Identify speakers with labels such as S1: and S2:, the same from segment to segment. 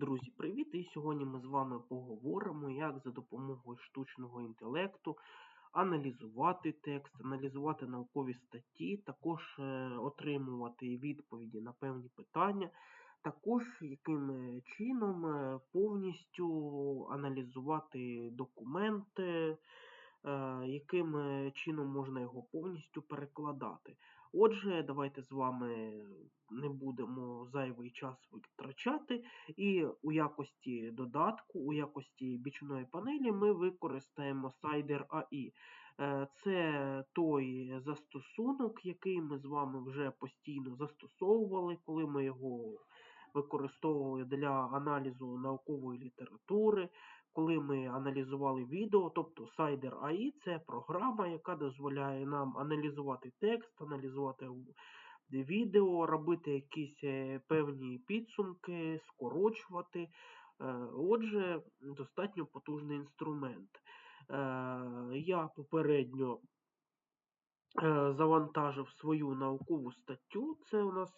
S1: Друзі, привіт! І сьогодні ми з вами поговоримо, як за допомогою штучного інтелекту аналізувати текст, аналізувати наукові статті, також е, отримувати відповіді на певні питання, також яким е, чином е, повністю аналізувати документи, яким чином можна його повністю перекладати. Отже, давайте з вами не будемо зайвий час витрачати, і у якості додатку, у якості бічної панелі ми використаємо Cider AI. Е, Це той застосунок, який ми з вами вже постійно застосовували, коли ми його використовували для аналізу наукової літератури, коли ми аналізували відео, тобто Cider AI це програма, яка дозволяє нам аналізувати текст, аналізувати відео, робити якісь е, певні підсумки, скорочувати. Е, Отже, достатньо потужний інструмент. Е, Я попередньо завантажив свою наукову статтю. Це у нас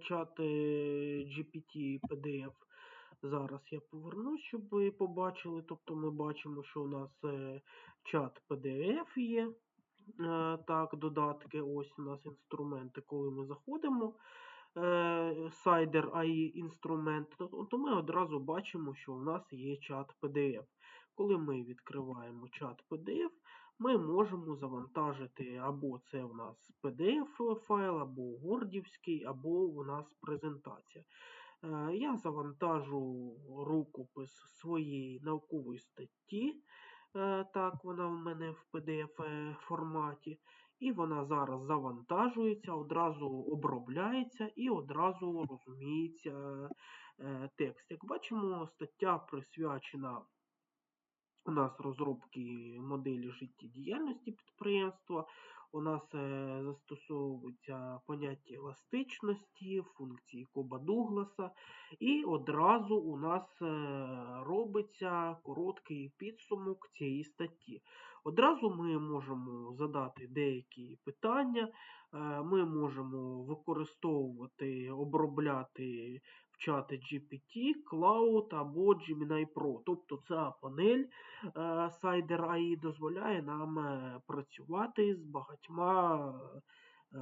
S1: чат GPT PDF. Зараз я повернусь, щоб ви побачили. Тобто ми бачимо, що у нас чат PDF є. Так, додатки. Ось у нас інструменти, коли ми заходимо. Cider AI інструмент, то ми одразу бачимо, що у нас є чат PDF. Коли ми відкриваємо чат PDF, ми можемо завантажити або це у нас PDF-файл, або Wordівський, або у нас презентація. Я завантажу рукопис своєї наукової статті. Так, вона в мене в PDF-форматі. І вона зараз завантажується, одразу обробляється і одразу розуміється текст. Як бачимо, стаття присвячена у нас розробки моделі життєдіяльності підприємства. У нас застосовуються поняття еластичності, функції Коба Дугласа, і одразу у нас е, робиться короткий підсумок цієї статті. Одразу ми можемо задати деякі питання, е, ми можемо використовувати, обробляти в чати GPT, Cloud або Gemini Pro. Тобто ця панель Cider AI дозволяє нам працювати з багатьма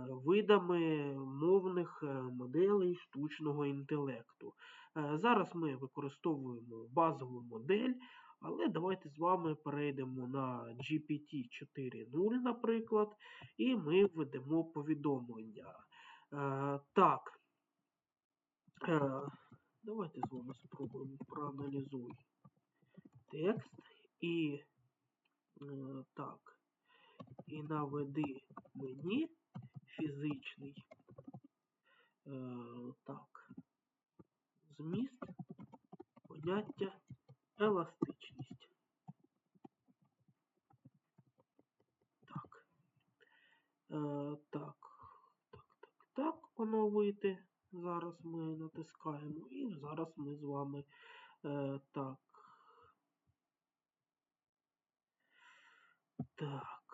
S1: видами мовних моделей штучного інтелекту. Зараз ми використовуємо базову модель. Але давайте з вами перейдемо на GPT 4.0, наприклад, і ми введемо повідомлення. Е, так, е, давайте з вами спробуємо проаналізуй текст і е, так, і наведи мені фізичний так, зміст поняття еластичність. Так. Е, так, так, так, так, оновити. Зараз ми натискаємо і зараз ми з вами е, так. Так.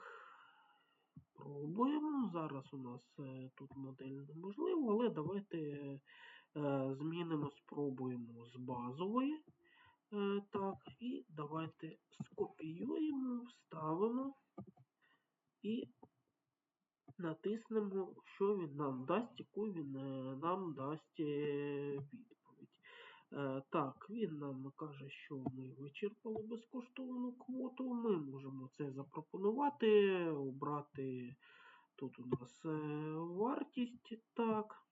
S1: Пробуємо. Зараз у нас е, тут модель неможливо, але давайте е, змінимо, спробуємо з базової. Е, так, і давайте скопіюємо, вставимо і натиснемо, що він нам дасть, яку він е, нам дасть е, відповідь. Так, він нам каже, що ми вичерпали безкоштовну квоту. Ми можемо це запропонувати, обрати тут у нас вартість, так.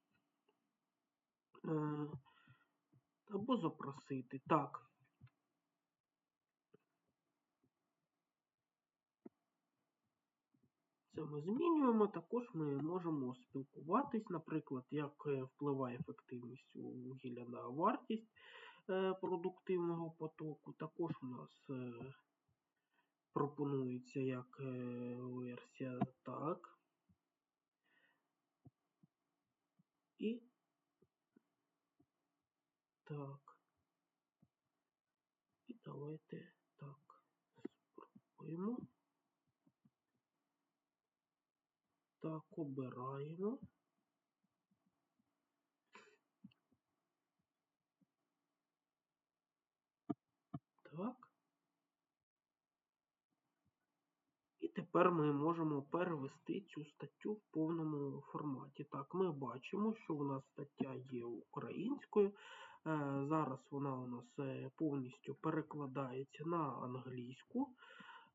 S1: Або запросити. Так. Це ми змінюємо. Також ми можемо спілкуватись, наприклад, як е, впливає ефективність у вугілля на вартість е, продуктивного потоку. Також у нас е, пропонується як версія так. І так. І давайте так спробуємо. Так, обираємо. Так. І тепер ми можемо перевести цю статтю в повному форматі. Так, ми бачимо, що у нас стаття є українською. Е, зараз вона у нас е, повністю перекладається на англійську.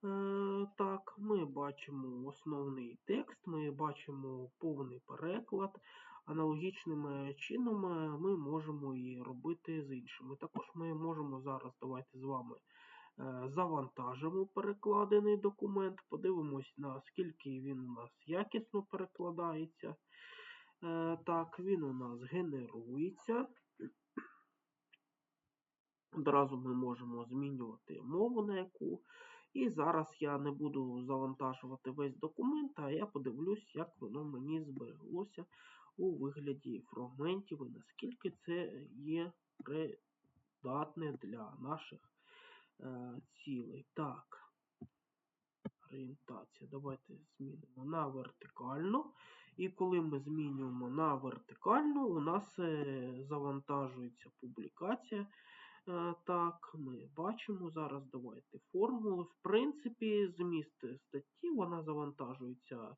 S1: Е, так, ми бачимо основний текст, ми бачимо повний переклад. Аналогічним чином ми можемо і робити з іншими. Також ми можемо зараз, давайте з вами завантажимо перекладений документ, подивимось, наскільки він у нас якісно перекладається. Так, він у нас генерується. Одразу ми можемо змінювати мову на яку. І зараз я не буду завантажувати весь документ, а я подивлюсь, як воно мені збереглося у вигляді фрагментів і наскільки це є придатне для наших е, цілей. Так, орієнтація. Давайте змінимо на вертикальну. І коли ми змінюємо на вертикальну, у нас е, завантажується публікація. Е, так, ми бачимо зараз. Давайте формули. В принципі, зміст статті вона завантажується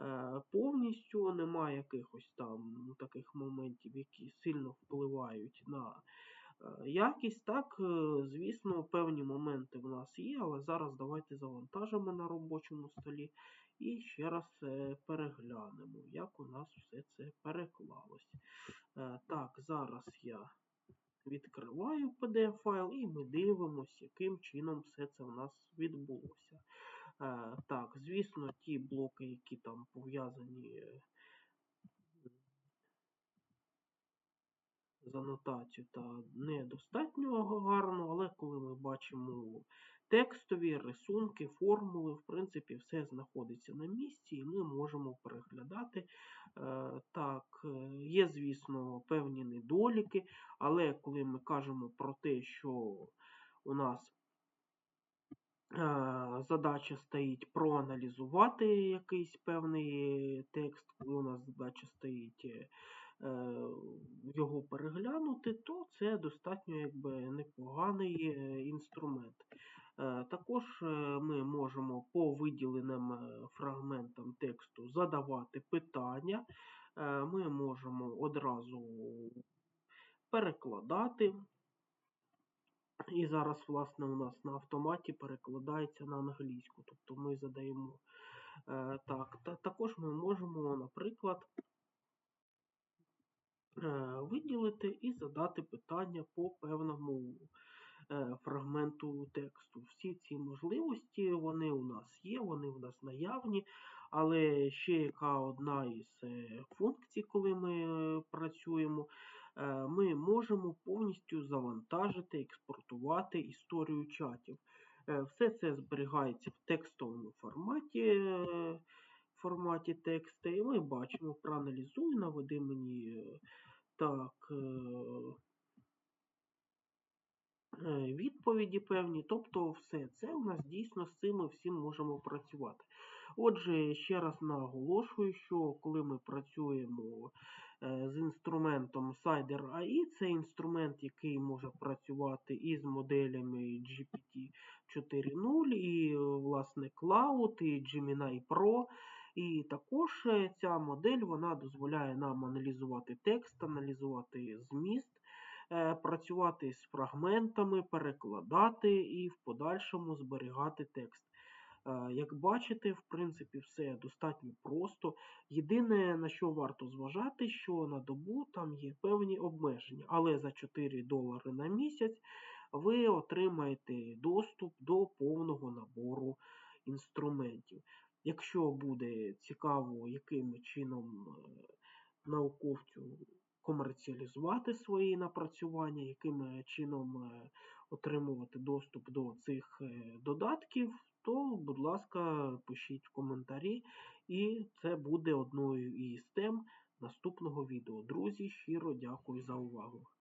S1: е, повністю. Немає якихось там таких моментів, які сильно впливають на е, якість. Так, звісно, певні моменти в нас є, але зараз давайте завантажимо на робочому столі і ще раз переглянемо, як у нас все це переклалось. Так, зараз я відкриваю PDF-файл і ми дивимося, яким чином все це в нас відбулося. Е, так, звісно, ті блоки, які там пов'язані з анотацією, та недостатньо гарно, але коли ми бачимо текстові рисунки, формули, в принципі, все знаходиться на місці, і ми можемо переглядати. Е, так, е, є, звісно, певні недоліки, але коли ми кажемо про те, що у нас е, задача стоїть проаналізувати якийсь певний текст, коли у нас задача стоїть його переглянути, то це достатньо якби непоганий інструмент. Е, також е, ми можемо по виділеним е, фрагментам тексту задавати питання. Ми можемо одразу перекладати. І зараз, власне, у нас на автоматі перекладається на англійську. Тобто ми задаємо так. Також ми можемо, наприклад, виділити і задати питання по певному фрагменту тексту. Всі ці можливості вони у нас є, вони у нас наявні, але ще яка одна із е, функцій, коли ми е, працюємо, ми можемо повністю завантажити, експортувати історію чатів. Все це зберігається в текстовому форматі форматі тексту, і ми бачимо, проаналізуй, наведи мені так. Е, відповіді певні, тобто все це у нас дійсно з цим ми всім можемо працювати. Отже, ще раз наголошую, що коли ми працюємо е, з інструментом Cider AI, це інструмент, який може працювати із моделями GPT 4.0, і, власне, Cloud, і Gemini Pro. І також е, ця модель вона дозволяє нам аналізувати текст, аналізувати зміст. Е, працювати з фрагментами, перекладати і в подальшому зберігати текст. Е, як бачите, в принципі, все достатньо просто. Єдине, на що варто зважати, що на добу там є певні обмеження, але за 4 долари на місяць ви отримаєте доступ до повного набору інструментів. Якщо буде цікаво, яким чином е, науковцю комерціалізувати свої напрацювання, яким е, чином е, отримувати доступ до цих е, додатків, то, будь ласка, пишіть в коментарі, і це буде одною із тем наступного відео. Друзі, щиро дякую за увагу.